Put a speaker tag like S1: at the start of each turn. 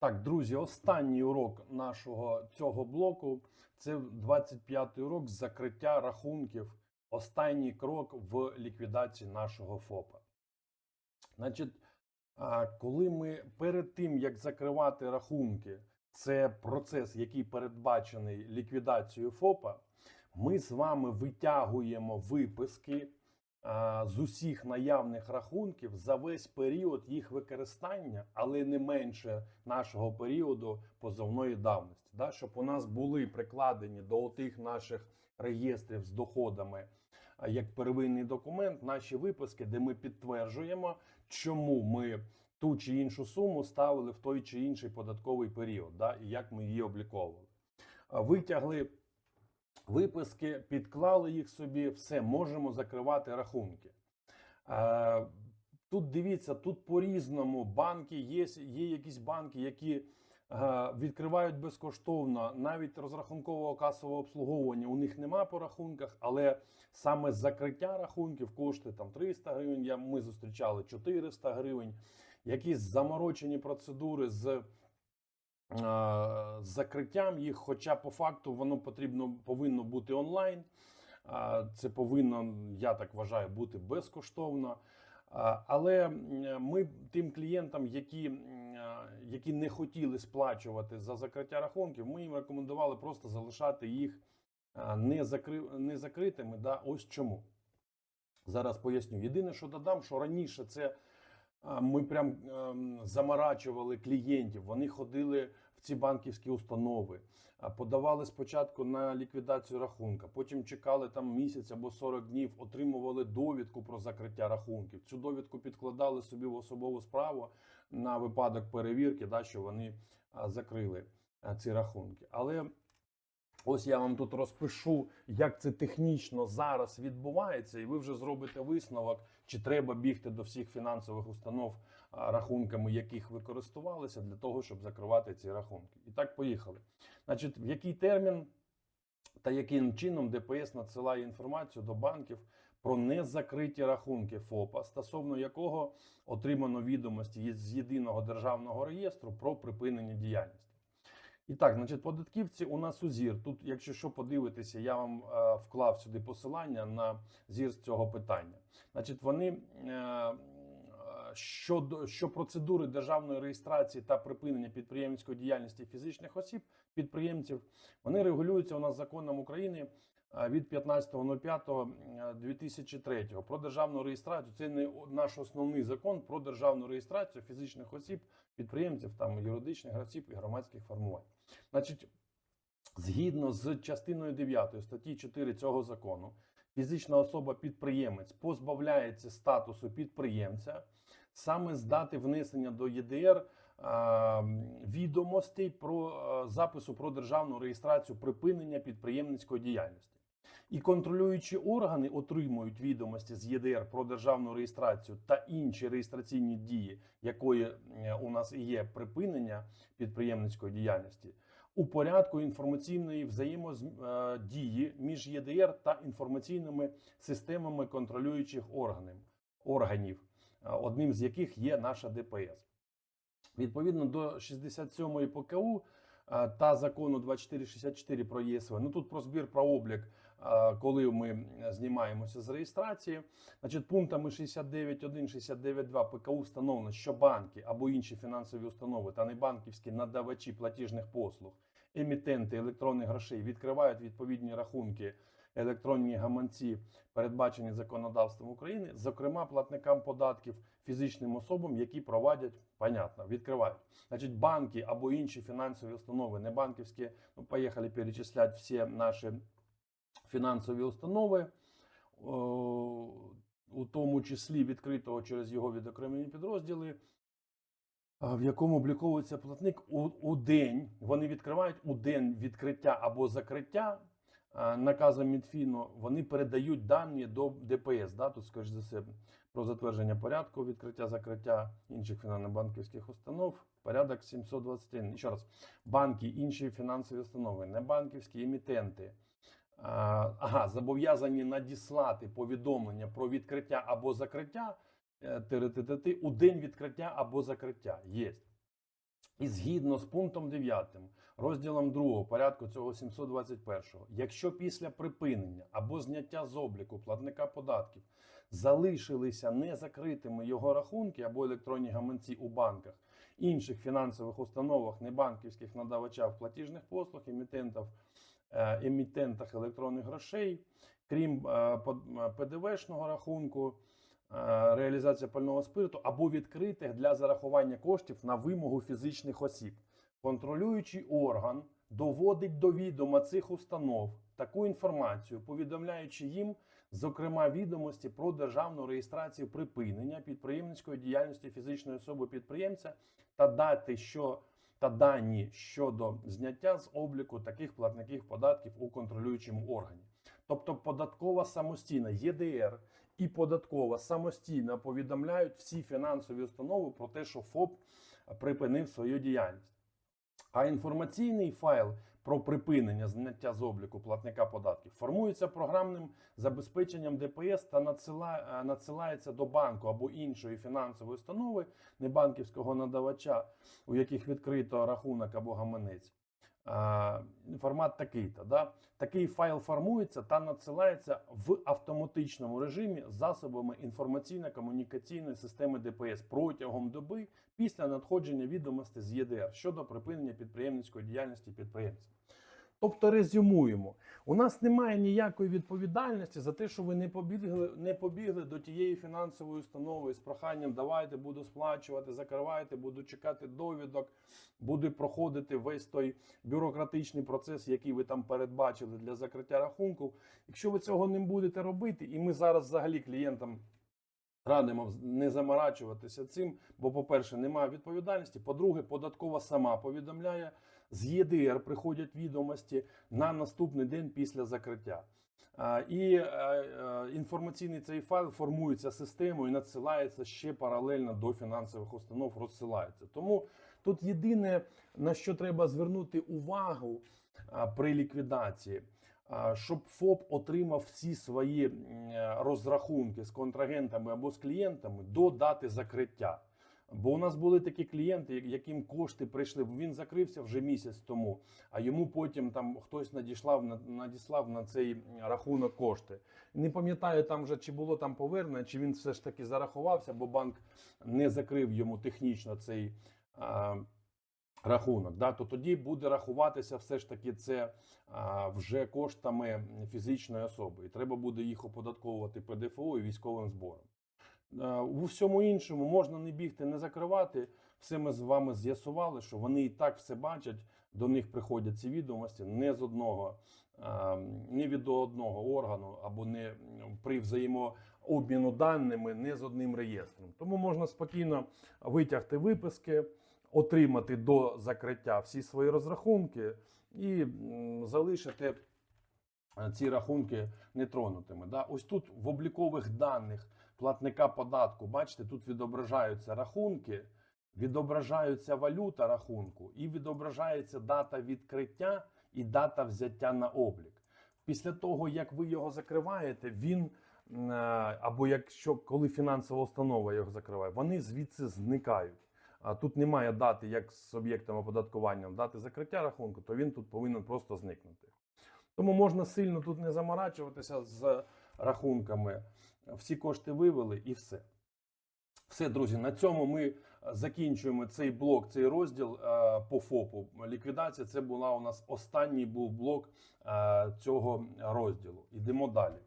S1: Так, друзі, останній урок нашого цього блоку це 25-й урок закриття рахунків. Останній крок в ліквідації нашого ФОПа. Значить, коли ми перед тим, як закривати рахунки, це процес, який передбачений ліквідацією ФОПа, ми з вами витягуємо виписки з усіх наявних рахунків за весь період їх використання, але не менше нашого періоду позовної давності, да, щоб у нас були прикладені до тих наших реєстрів з доходами як первинний документ наші виписки, де ми підтверджуємо, чому ми ту чи іншу суму ставили в той чи інший податковий період, да, і як ми її обліковували. Витягли виписки, підклали їх собі, все, можемо закривати рахунки. Тут дивіться, тут по-різному банки є, є якісь банки, які відкривають безкоштовно навіть розрахункового касового обслуговування. У них нема по рахунках, але саме закриття рахунків коштує там 300 гривень. Я, ми зустрічали 400 гривень. Якісь заморочені процедури з закриттям їх, хоча по факту воно потрібно повинно бути онлайн. Це повинно, я так вважаю, бути безкоштовно. Але ми тим клієнтам, які, які не хотіли сплачувати за закриття рахунків, ми їм рекомендували просто залишати їх не, закри... не закритими. Да? Ось чому. Зараз поясню. Єдине, що додам, що раніше це ми прям ем, заморачували клієнтів. Вони ходили в ці банківські установи, подавали спочатку на ліквідацію рахунка, потім чекали там місяць або 40 днів, отримували довідку про закриття рахунків. Цю довідку підкладали собі в особову справу на випадок перевірки, да, що вони закрили ці рахунки. Але Ось я вам тут розпишу, як це технічно зараз відбувається, і ви вже зробите висновок, чи треба бігти до всіх фінансових установ, рахунками яких ви користувалися, для того, щоб закривати ці рахунки. І так, поїхали. Значить, в який термін та яким чином ДПС надсилає інформацію до банків про незакриті рахунки ФОПа, стосовно якого отримано відомості з єдиного державного реєстру про припинення діяльності. І так, значить, податківці у нас у ЗІР. Тут, якщо що подивитися, я вам е, вклав сюди посилання на ЗІР з цього питання. Значить, вони е, щодо що процедури державної реєстрації та припинення підприємницької діяльності фізичних осіб, підприємців, вони регулюються у нас законом України від 15.05.2003 про державну реєстрацію. Це не наш основний закон про державну реєстрацію фізичних осіб, підприємців, там юридичних осіб і громадських формувань. Значить, згідно з частиною 9 статті 4 цього закону, фізична особа-підприємець позбавляється статусу підприємця саме з дати внесення до ЄДР а, відомостей про запису про державну реєстрацію припинення підприємницької діяльності. І контролюючі органи отримують відомості з ЄДР про державну реєстрацію та інші реєстраційні дії, якої е, у нас і є припинення підприємницької діяльності, у порядку інформаційної взаємодії між ЄДР та інформаційними системами контролюючих органів, е, одним з яких є наша ДПС. Відповідно до 67-ї ПКУ е, та закону 2464 про ЄСВ. Ну тут про збір про облік, е, коли ми знімаємося з реєстрації. Значить, пунктами 69.1, 69.2 ПКУ встановлено, що банки або інші фінансові установи та небанківські надавачі платіжних послуг, емітенти електронних грошей відкривають відповідні рахунки. Електронні гаманці, передбачені законодавством України, зокрема платникам податків фізичним особам, які проводять, понятно, відкривають. Значить, банки або інші фінансові установи, не банківські, ну, поїхали перечислять всі наші фінансові установи, у тому числі відкритого через його відокремлені підрозділи. В якому обліковується платник у, у день, вони відкривають у день відкриття або закриття наказом Мінфіну, вони передають дані до ДПС. Да? Тут, скоріш за все, про затвердження порядку відкриття закриття інших фінансово-банківських установ. Порядок 721. І ще раз, банки, інші фінансові установи, небанківські емітенти. А, Ага, зобов'язані надіслати повідомлення про відкриття або закриття е, у день відкриття або закриття. Є. І згідно з пунктом 9, розділом 2 порядку цього 721, якщо після припинення або зняття з обліку платника податків залишилися незакритими його рахунки або електронні гаманці у банках, інших фінансових установах, небанківських надавачах платіжних послуг, емітентів, е, емітентах електронних грошей, крім е, под- е, ПДВшного рахунку, е, реалізація пального спирту або відкритих для зарахування коштів на вимогу фізичних осіб. Контролюючий орган доводить до відома цих установ таку інформацію, повідомляючи їм, зокрема, відомості про державну реєстрацію припинення підприємницької діяльності фізичної особи підприємця та дати, що та дані щодо зняття з обліку таких платників податків у контролюючому органі. Тобто податкова самостійна ЄДР і податкова самостійно повідомляють всі фінансові установи про те, що ФОП припинив свою діяльність. А інформаційний файл про припинення зняття з обліку платника податків формується програмним забезпеченням ДПС та е, надсилається до банку або іншої фінансової установи небанківського надавача, у яких відкрито рахунок або гаманець. Формат такий-то. Да? Такий файл формується та надсилається в автоматичному режимі засобами інформаційно-комунікаційної системи ДПС протягом доби після надходження відомостей з ЄДР щодо припинення підприємницької діяльності підприємця. Тобто резюмуємо, у нас немає ніякої відповідальності за те, що ви не побігли, не побігли до тієї фінансової установи з проханням давайте буду сплачувати, закривайте, буду чекати довідок, буду проходити весь той бюрократичний процес, який ви там передбачили для закриття рахунку. Якщо ви цього не будете робити, і ми зараз взагалі клієнтам радимо не заморачуватися цим, бо, по-перше, немає відповідальності. По-друге, податкова сама повідомляє, з ЄДР приходять відомості на наступний день після закриття. І е, е, інформаційний цей файл формується системою і надсилається ще паралельно до фінансових установ, розсилається. Тому тут єдине, на що треба звернути увагу при ліквідації, щоб ФОП отримав всі свої е, розрахунки з контрагентами або з клієнтами до дати закриття. Бо у нас були такі клієнти, яким кошти прийшли. Він закрився вже місяць тому, а йому потім там хтось надіслав на надіслав на цей рахунок кошти. Не пам'ятаю там вже чи було там повернення, чи він все ж таки зарахувався, бо банк не закрив йому технічно цей а, рахунок. Да? То тоді буде рахуватися все ж таки це а, вже коштами фізичної особи, і треба буде їх оподатковувати ПДФО і військовим збором. Е, У всьому іншому можна не бігти, не закривати. Все ми з вами з'ясували, що вони і так все бачать. До них приходять ці відомості не з одного, е, не від одного органу або не при взаємообміну даними, не з одним реєстром. Тому можна спокійно витягти виписки, отримати до закриття всі свої розрахунки і залишити е, ці рахунки нетронутими. Ось тут в облікових даних платника податку, бачите, тут відображаються рахунки, відображаються валюта рахунку і відображається дата відкриття і дата взяття на облік. Після того, як ви його закриваєте, він е, або якщо коли фінансова установа його закриває, вони звідси зникають. А тут немає дати, як з об'єктом оподаткування, дати закриття рахунку, то він тут повинен просто зникнути. Тому можна сильно тут не заморачуватися з рахунками. Всі кошти вивели і все. Все, друзі, на цьому ми е, закінчуємо цей блок, цей розділ е, по ФОПу. Ліквідація це була у нас останній був блок е, цього розділу. Ідемо далі.